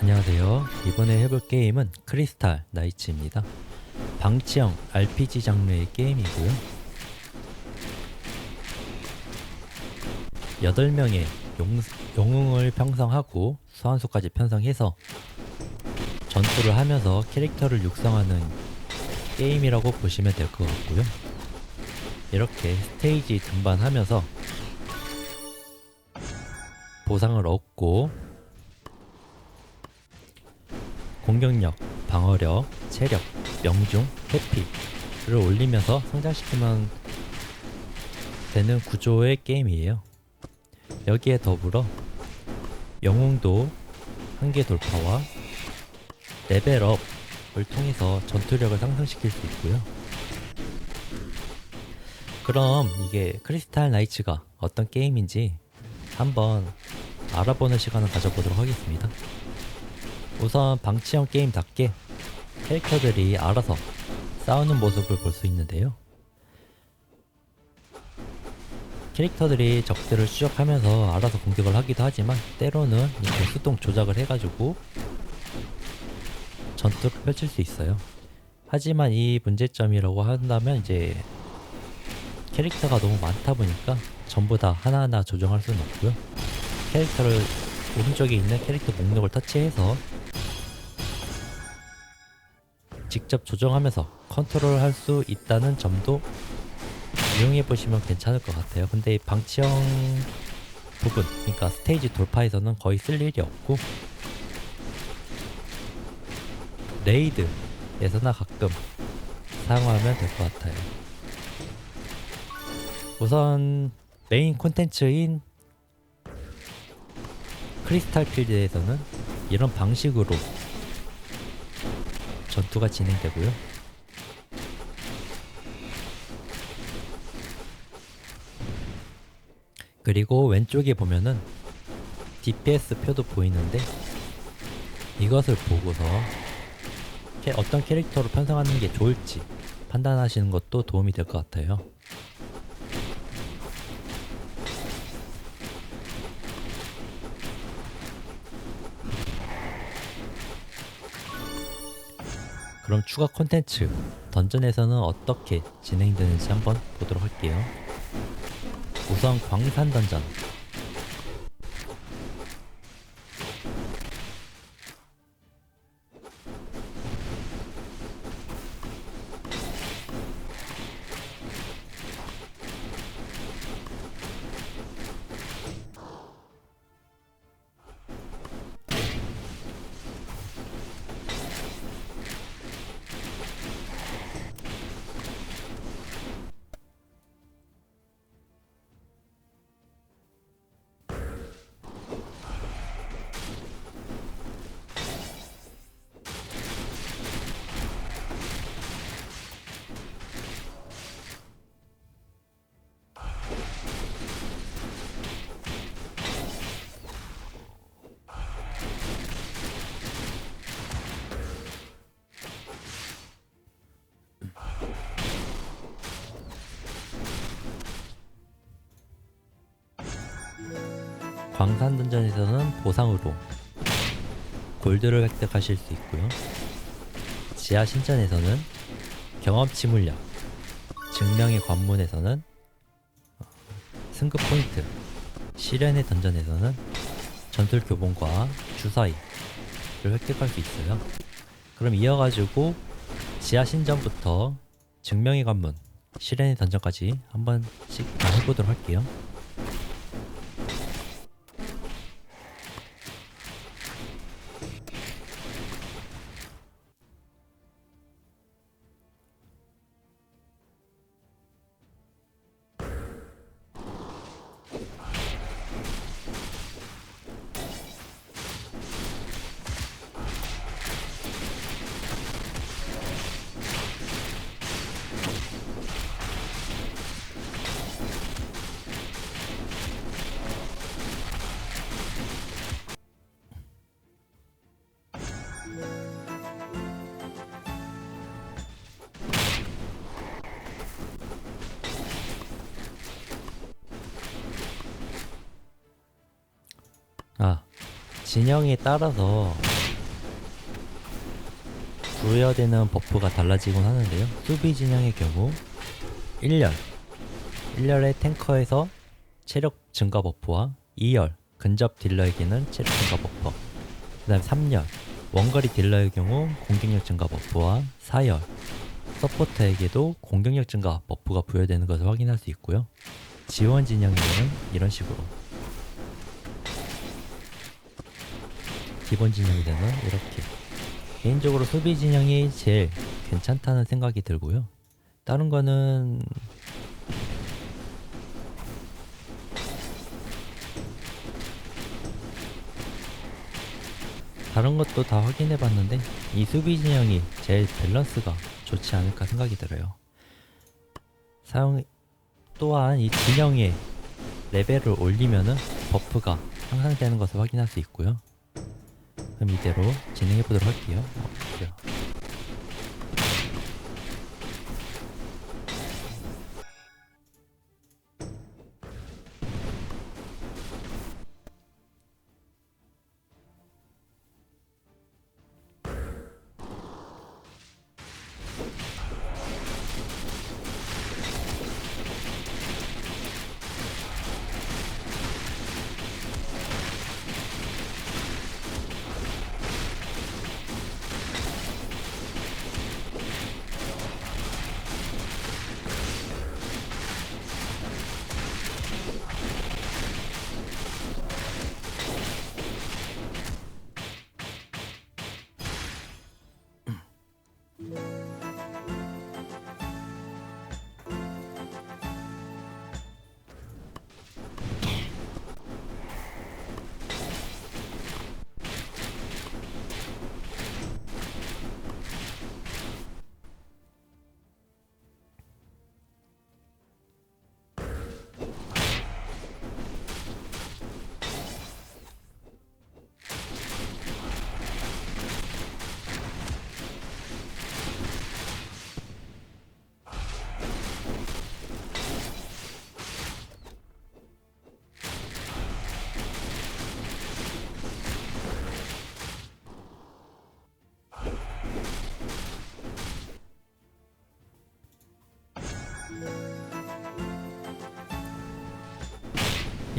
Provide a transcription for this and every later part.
안녕하세요. 이번에 해볼 게임은 크리스탈 나이츠입니다. 방치형 RPG 장르의 게임이고요. 8명의 용, 영웅을 편성하고 소환수까지 편성해서 전투를 하면서 캐릭터를 육성하는 게임이라고 보시면 될 것 같고요. 이렇게 스테이지 등반하면서 보상을 얻고 공격력, 방어력, 체력, 명중, 회피를 올리면서 성장시키면 되는 구조의 게임이에요. 여기에 더불어 영웅도 한계 돌파와 레벨업을 통해서 전투력을 상승시킬 수 있고요. 그럼 이게 크리스탈 나이츠가 어떤 게임인지 한번 알아보는 시간을 가져보도록 하겠습니다. 우선 방치형 게임답게 캐릭터들이 알아서 싸우는 모습을 볼 수 있는데요. 캐릭터들이 적들을 추적하면서 알아서 공격을 하기도 하지만 때로는 이렇게 수동 조작을 해가지고 전투를 펼칠 수 있어요. 하지만 이 문제점이라고 한다면 이제 캐릭터가 너무 많다 보니까 전부 다 하나하나 조정할 수는 없고요. 캐릭터를 오른쪽에 있는 캐릭터 목록을 터치해서 직접 조정하면서 컨트롤 할 수 있다는 점도 이용해 보시면 괜찮을 것 같아요. 근데 이 방치형 부분, 그러니까 스테이지 돌파에서는 거의 쓸 일이 없고 레이드에서나 가끔 사용하면 될 것 같아요. 우선 메인 콘텐츠인 크리스탈 필드에서는 이런 방식으로 전투가 진행되고요. 그리고 왼쪽에 보면은 DPS 표도 보이는데 이것을 보고서 캐- 어떤 캐릭터로 편성하는 게 좋을지 판단하시는 것도 도움이 될 것 같아요. 그럼 추가 콘텐츠 던전에서는 어떻게 진행되는지 한번 보도록 할게요. 우선 광산 던전 광산 던전에서는 보상으로 골드를 획득하실 수 있고요. 지하 신전에서는 경험치 물량, 증명의 관문에서는 어, 승급 포인트, 시련의 던전에서는 전술 교본과 주사위를 획득할 수 있어요. 그럼 이어가지고 지하 신전부터 증명의 관문, 시련의 던전까지 한 번씩 다 해보도록 할게요. 아, 진영에 따라서 부여되는 버프가 달라지곤 하는데요. 수비 진영의 경우 1열 1열의 탱커에서 체력 증가 버프와 2열 근접 딜러에게는 체력 증가 버프 그 다음 3열 원거리 딜러의 경우 공격력 증가 버프와 4열 서포터에게도 공격력 증가 버프가 부여되는 것을 확인할 수 있고요. 지원 진영에는 이런 식으로 기본 진영에는 이렇게 개인적으로 수비 진영이 제일 괜찮다는 생각이 들고요. 다른 거는 다른 것도 다 확인해 봤는데 이 수비 진영이 제일 밸런스가 좋지 않을까 생각이 들어요. 사용 또한 이 진영의 레벨을 올리면은 버프가 향상되는 것을 확인할 수 있고요. 그럼 이대로 진행해 보도록 할게요.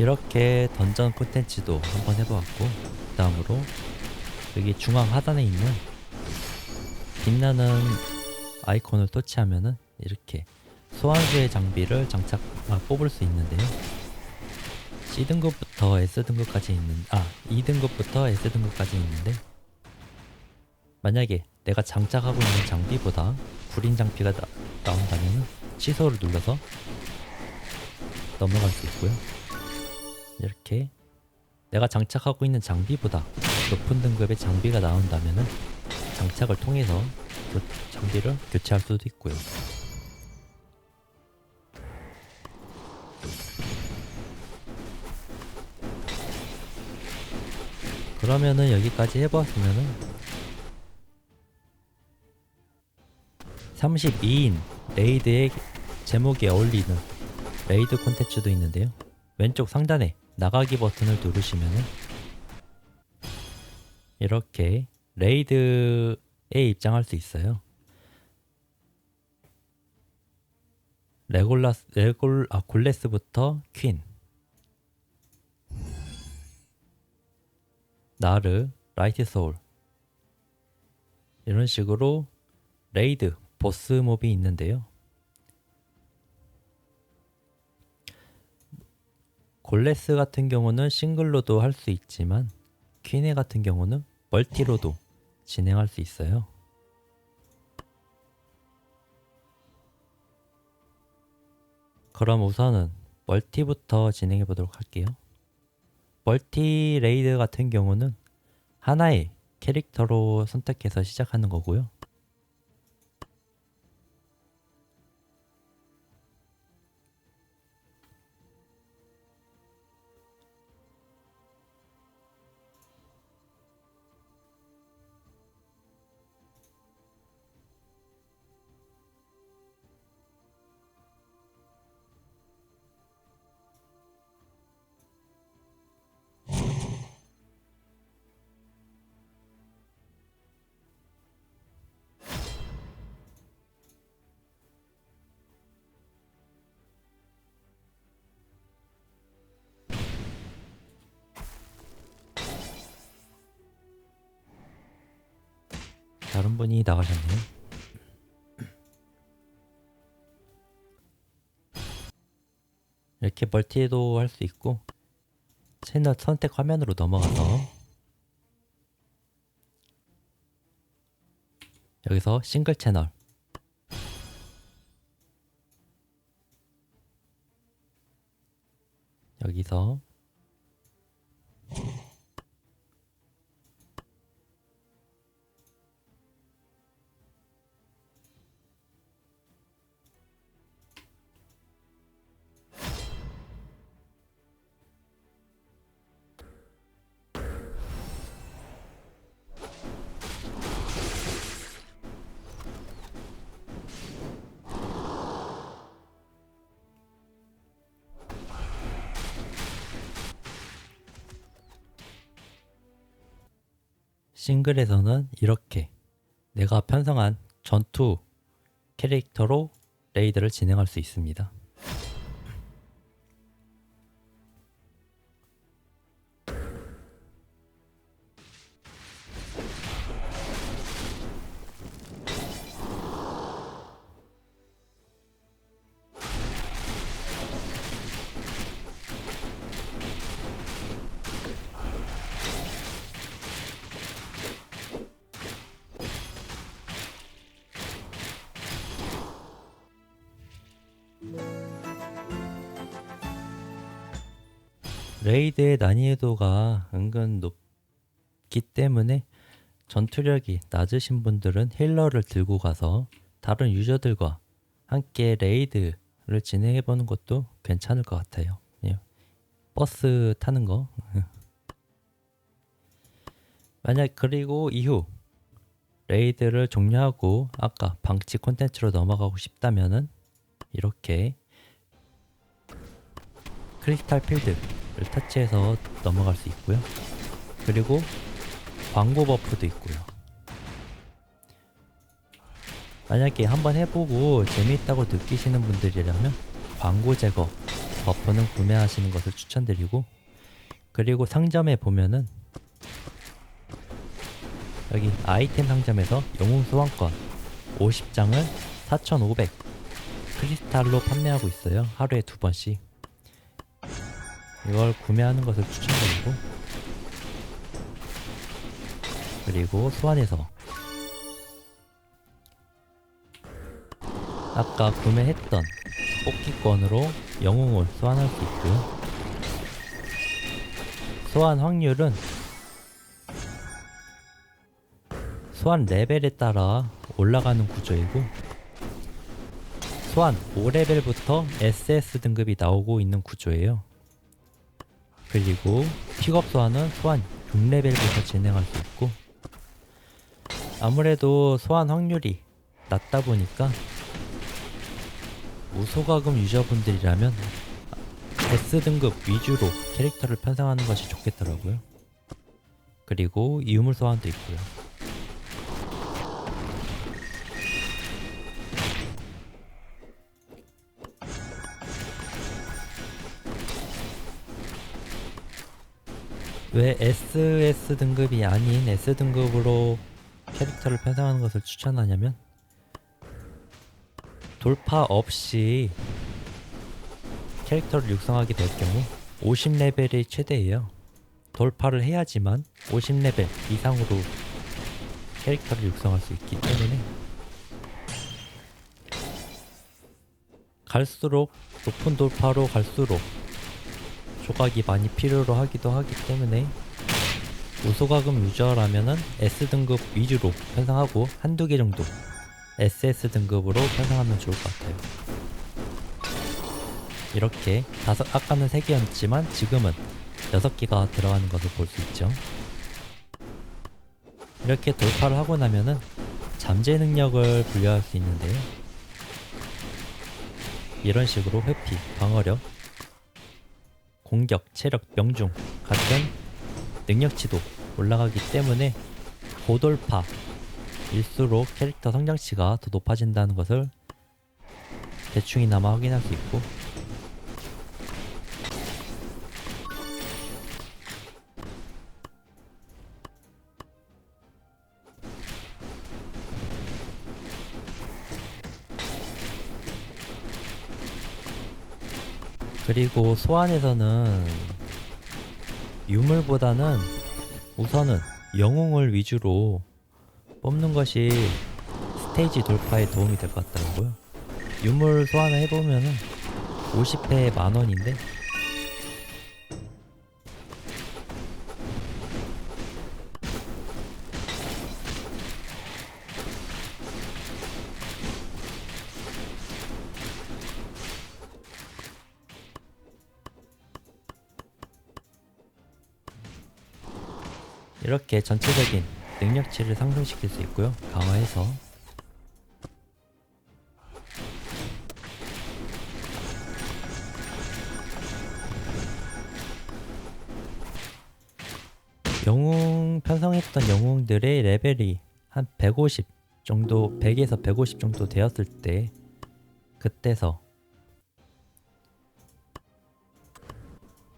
이렇게 던전 콘텐츠도 한번 해보았고 그 다음으로 여기 중앙 하단에 있는 빛나는 아이콘을 터치하면은 이렇게 소환수의 장비를 장착 아, 뽑을 수 있는데요. C등급부터 S등급까지 있는 아 2등급부터 S등급까지 있는데 만약에 내가 장착하고 있는 장비보다 구린 장비가 나, 나온다면 취소를 눌러서 넘어갈 수 있고요 이렇게 내가 장착하고 있는 장비보다 높은 등급의 장비가 나온다면은 장착을 통해서 그 장비를 교체할 수도 있고요. 그러면은 여기까지 해보았으면은 32인 레이드의 제목에 어울리는 레이드 콘텐츠도 있는데요. 왼쪽 상단에 나가기 버튼을 누르시면은 이렇게 레이드에 입장할 수 있어요. 레골라스 레골 아 골레스부터 퀸 나르 라이트 소울 이런 식으로 레이드 보스 몹이 있는데요. 골레스 같은 경우는 싱글로도 할 수 있지만 퀸에 같은 경우는 멀티로도 진행할 수 있어요. 그럼 우선은 멀티부터 진행해 보도록 할게요. 멀티 레이드 같은 경우는 하나의 캐릭터로 선택해서 시작하는 거고요. 다른 분이 나가셨네요. 이렇게 멀티도 할 수 있고 채널 선택 화면으로 넘어가서 여기서 싱글 채널 여기서 싱글에서는 이렇게 내가 편성한 전투 캐릭터로 레이드를 진행할 수 있습니다. 레이드의 난이도가 은근 높기 때문에 전투력이 낮으신 분들은 힐러를 들고 가서 다른 유저들과 함께 레이드를 진행해 보는 것도 괜찮을 것 같아요. 예. 버스 타는 거. 만약 그리고 이후 레이드를 종료하고 아까 방치 콘텐츠로 넘어가고 싶다면은 이렇게 크리스탈 필드를 터치해서 넘어갈 수 있고요. 그리고 광고 버프도 있고요. 만약에 한번 해보고 재미있다고 느끼시는 분들이라면 광고 제거 버프는 구매하시는 것을 추천드리고 그리고 상점에 보면은 여기 아이템 상점에서 영웅 소환권 50장을 4,500 크리스탈로 판매하고 있어요. 하루에 두 번씩. 이걸 구매하는 것을 추천드리고 그리고 소환해서 아까 구매했던 뽑기권으로 영웅을 소환할 수 있고요. 소환 확률은 소환 레벨에 따라 올라가는 구조이고 소환 5레벨부터 SS 등급이 나오고 있는 구조예요. 그리고 픽업 소환은 소환 6레벨부터 진행할 수 있고 아무래도 소환 확률이 낮다 보니까 무소가금 유저분들이라면 S등급 위주로 캐릭터를 편성하는 것이 좋겠더라고요. 그리고 유물 소환도 있고요. 왜 SS 등급이 아닌 S 등급으로 캐릭터를 편성하는 것을 추천하냐면 돌파 없이 캐릭터를 육성하게 될 경우 50레벨이 최대예요. 돌파를 해야지만 50레벨 이상으로 캐릭터를 육성할 수 있기 때문에 갈수록 높은 돌파로 갈수록 조각이 많이 필요로 하기도 하기 때문에 우소가금 유저라면은 S등급 위주로 편성하고 한두 개 정도 SS 등급으로 편성하면 좋을 것 같아요. 이렇게 다섯 아까는 세 개였지만 지금은 여섯 개가 들어가는 것을 볼 수 있죠. 이렇게 돌파를 하고 나면은 잠재 능력을 분류할 수 있는데요. 이런 식으로 회피, 방어력, 공격, 체력, 명중 같은 능력치도 올라가기 때문에 고돌파 일수록 캐릭터 성장치가 더 높아진다는 것을 대충이나마 확인할 수 있고 그리고 소환에서는 유물보다는 우선은 영웅을 위주로 뽑는 것이 스테이지 돌파에 도움이 될 것 같더라고요. 유물 소환을 해보면은 50회에 만원인데 이렇게 전체적인 능력치를 상승시킬 수 있고요. 강화해서 영웅 편성했던 영웅들의 레벨이 한 150 정도 100에서 150 정도 되었을 때 그때서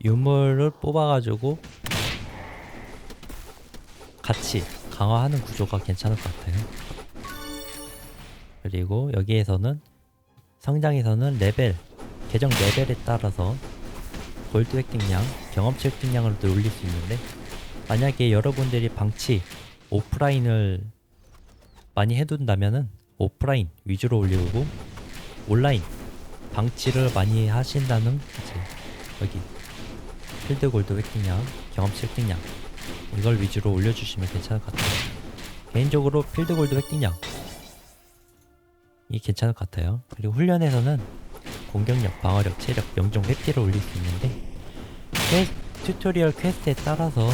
유물을 뽑아가지고 같이 강화하는 구조가 괜찮을 것 같아요. 그리고 여기에서는 성장에서는 레벨 계정 레벨에 따라서 골드 획득량, 경험치 획득량을 또 올릴 수 있는데 만약에 여러분들이 방치 오프라인을 많이 해둔다면은 오프라인 위주로 올리고 온라인 방치를 많이 하신다는 이제 여기 필드 골드 획득량, 경험치 획득량 이걸 위주로 올려주시면 괜찮을 것 같아요. 개인적으로 필드 골드 획득량 이 괜찮을 것 같아요. 그리고 훈련에서는 공격력, 방어력, 체력, 명중, 회피를 올릴 수 있는데 퀘, 튜토리얼 퀘스트에 따라서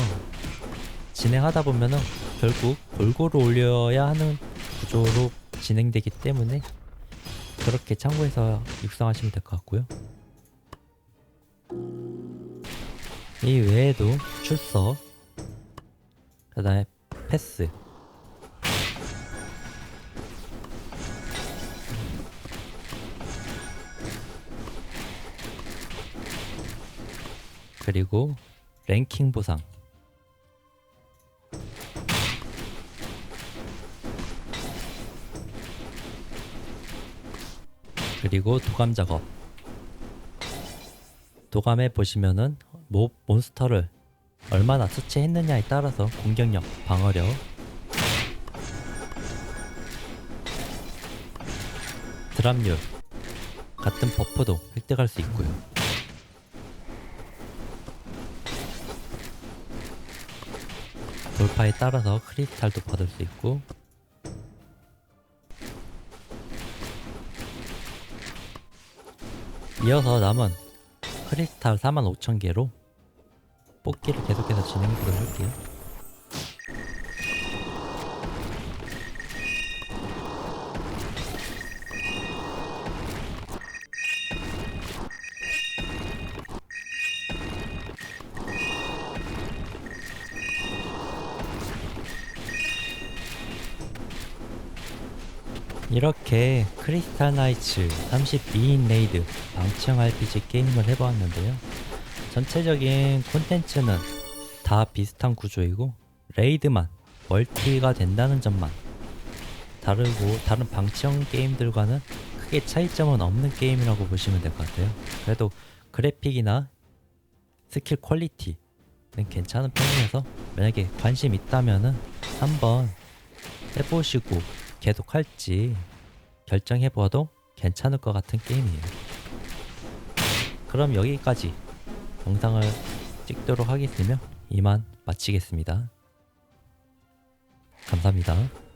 진행하다 보면은 결국 골고루 올려야 하는 구조로 진행되기 때문에 그렇게 참고해서 육성하시면 될 것 같고요. 이 외에도 출석, 그 다음에 패스, 그리고 랭킹 보상, 그리고 도감 작업. 도감에 보시면은 몹 몬스터를 얼마나 처치했느냐에 따라서 공격력, 방어력, 드랍률. 같은 버프도 획득할 수 있고요. 돌파에 따라서 크리스탈도 받을 수 있고. 이어서 남은 크리스탈 45,000개로 뽑기를 계속해서 진행하도록 할게요. 이렇게 크리스탈 나이츠 32인 레이드 방치형 RPG 게임을 해보았는데요. 전체적인 콘텐츠는 다 비슷한 구조이고 레이드만 멀티가 된다는 점만 다르고 다른 방치형 게임들과는 크게 차이점은 없는 게임이라고 보시면 될 것 같아요. 그래도 그래픽이나 스킬 퀄리티는 괜찮은 편이어서 만약에 관심 있다면은 한번 해보시고 계속 할지 결정해보아도 괜찮을 것 같은 게임이에요. 그럼 여기까지 영상을 찍도록 하겠으며 이만 마치겠습니다. 감사합니다.